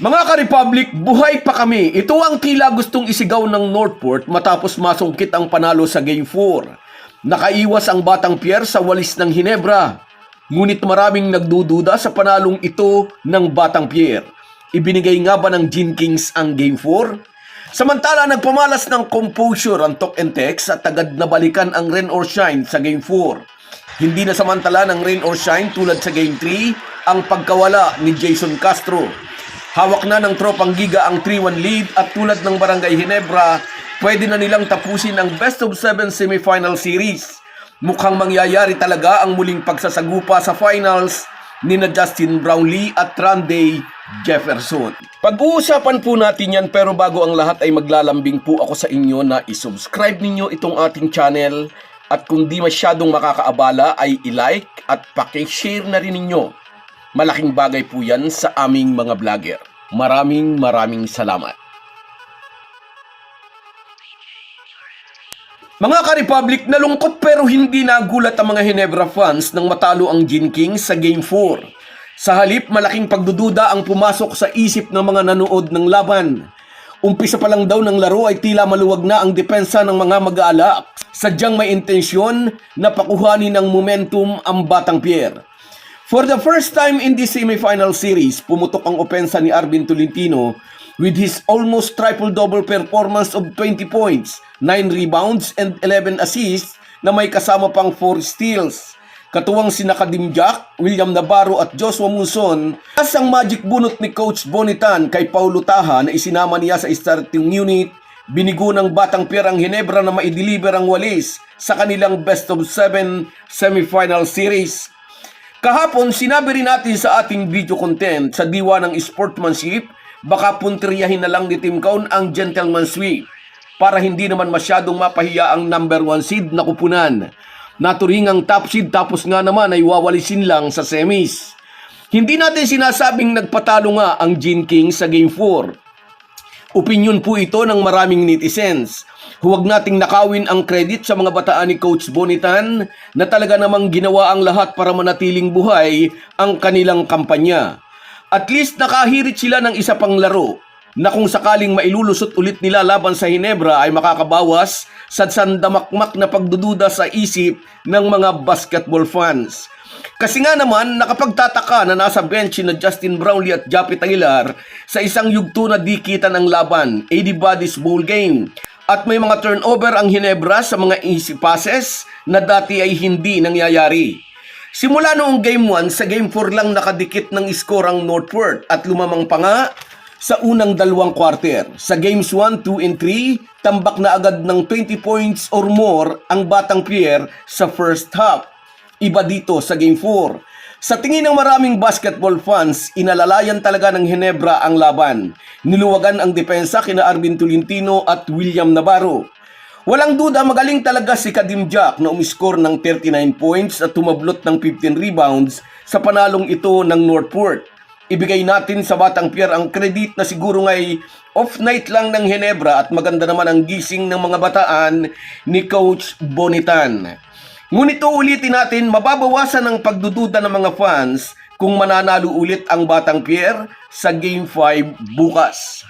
Mga ka-Republic, buhay pa kami. Ito ang tila gustong isigaw ng Northport matapos masungkit ang panalo sa Game 4. Nakaiwas ang Batang Pierre sa walis ng Hinebra. Ngunit maraming nagdududa sa panalong ito ng Batang Pierre. Ibinigay nga ba ng Gin Kings ang Game 4? Samantala, nagpamalas ng composure ang Tok and Tex at agad na balikan ang Rain or Shine sa Game 4. Hindi na samantala ng Rain or Shine tulad sa Game 3 ang pagkawala ni Jason Castro. Hawak na ng tropang giga ang 3-1 lead at tulad ng Barangay Hinebra, pwede na nilang tapusin ang best of 7 semifinal series. Mukhang mangyayari talaga ang muling pagsasagupa sa finals ni na Justin Brownlee at Randy Jefferson. Pag-uusapan po natin yan pero bago ang lahat ay maglalambing po ako sa inyo na isubscribe ninyo itong ating channel at kung di masyadong makakaabala ay i-like at pakishare na rin ninyo. Malaking bagay po yan sa aming mga vlogger. Maraming maraming salamat. Mga ka-Republic, nalungkot pero hindi nagulat ang mga Hinebra fans nang matalo ang Gin King sa Game 4. Sa halip, malaking pagdududa ang pumasok sa isip ng mga nanood ng laban. Umpisa pa lang daw ng laro ay tila maluwag na ang depensa ng mga mag-aalak. Sadyang may intensyon na pakuhanin ng momentum ang Batang Pierre. For the first time in this semifinal series, pumutok ang opensa ni Arvin Tolentino with his almost triple-double performance of 20 points, 9 rebounds, and 11 assists na may kasama pang 4 steals. Katuwang sina Kadim Jack, William Navarro at Joshua Munson as ang magic bunot ni Coach Bonitan kay Paulo Taha na isinama niya sa starting unit, binigo ng Batang Pierre ang Hinebra na maideliver ang walis sa kanilang best of 7 semifinal series. Kahapon, sinabi rin natin sa ating video content sa diwa ng sportsmanship, baka punteriyahin na lang ni Tim Cone ang gentleman sweep para hindi naman masyadong mapahiya ang number one seed na kupunan. Naturing ang top seed tapos nga naman ay wawalisin lang sa semis. Hindi natin sinasabing nagpatalo nga ang Gin King sa Game 4. Opinyon po ito ng maraming netizens. Huwag nating nakawin ang credit sa mga bataan ni Coach Bonitan na talaga namang ginawa ang lahat para manatiling buhay ang kanilang kampanya. At least nakahirit sila ng isa pang laro na kung sakaling mailulusot ulit nila laban sa Hinebra ay makakabawas sa sandamakmak na pagdududa sa isip ng mga basketball fans. Kasi nga naman, nakapagtataka na nasa bench na Justin Brownlee at Japit Aguilar sa isang yugto na di kita ng laban, 80 Bodies Bowl Game. At may mga turnover ang Hinebra sa mga easy passes na dati ay hindi nangyayari. Simula noong Game 1, sa Game 4 lang nakadikit ng score ang Northport at lumamang pa nga sa unang dalawang quarter. Sa Games 1, 2, and 3, tambak na agad ng 20 points or more ang Batang Pierre sa first half. Iba dito sa Game 4. Sa tingin ng maraming basketball fans, inalalayan talaga ng Hinebra ang laban. Niluwagan ang depensa kina Arvin Tolentino at William Navarro. Walang duda magaling talaga si Kadim Jack na umiscore ng 39 points at tumablot ng 15 rebounds sa panalong ito ng Northport. Ibigay natin sa Batang Pierre ang credit na siguro nga'y off night lang ng Hinebra at maganda naman ang gising ng mga bataan ni Coach Bonitan. Ngunit ulitin natin, mababawasan ang pagdududa ng mga fans kung mananalo ulit ang Batang Pierre sa Game 5 bukas.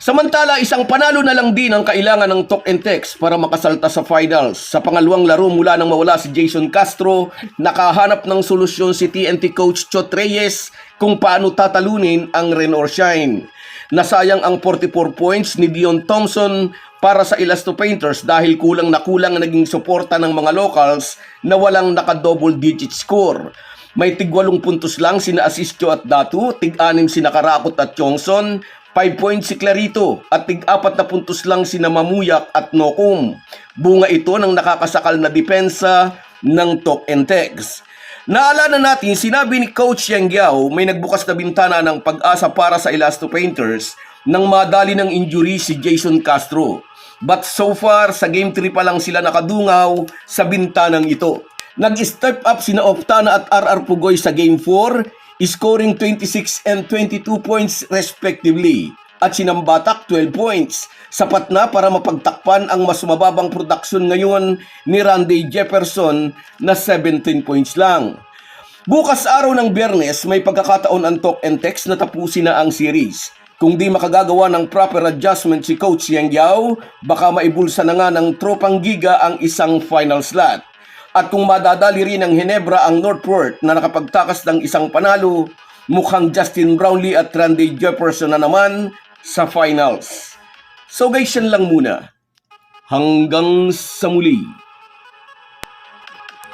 Samantala, isang panalo na lang din ang kailangan ng Talk and Text para makasalta sa finals. Sa pangalawang laro mula nang mawala si Jason Castro, nakahanap ng solusyon si TNT coach Chot Reyes kung paano tatalunin ang Rain or Shine. Nasayang ang 44 points ni Dion Thompson para sa Elasto Painters dahil kulang na kulang ang naging suporta ng mga locals na walang naka-double digit score. May tigwalong puntos lang sina Asistio at Datu, tig-anim sina Karakot at Chongson, 5 points si Clarito at tig-apat na puntos lang sina Mamuyak at Nokum. Bunga ito ng nakakasakal na depensa ng Tok and Tegs. Naalala natin, sinabi ni Coach Yang Giao may nagbukas na bintana ng pag-asa para sa Elasto Painters nang madali ng injury si Jason Castro. But so far, sa Game 3 pa lang sila nakadungaw sa bintanang ito. Nag-step up sina Oftana at RR Pugoy sa Game 4 scoring 26 and 22 points respectively at sinambatak 12 points. Sapat na para mapagtakpan ang mas mababang produksyon ngayon ni Randy Jefferson na 17 points lang. Bukas araw ng biyernes, may pagkakataon ang talk and text na tapusin na ang series. Kung di makagagawa ng proper adjustment si Coach Yang Yao, baka maibulsa na nga ng tropang giga ang isang final slot. At kung madadali rin ng Hinebra ang Northport na nakapagtakas ng isang panalo, mukhang Justin Brownlee at Randy Jefferson na naman sa finals. So guys, yan lang muna. Hanggang sa muli.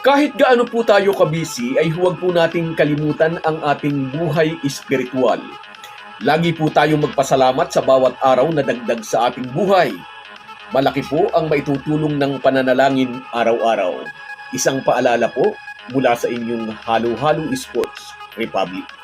Kahit gaano po tayo kabisi ay huwag po nating kalimutan ang ating buhay espiritual. Lagi po tayong magpasalamat sa bawat araw na dagdag sa ating buhay. Malaki po ang maitutulong ng pananalangin araw-araw. Isang paalala po mula sa inyong Halo Halo Sports Republic.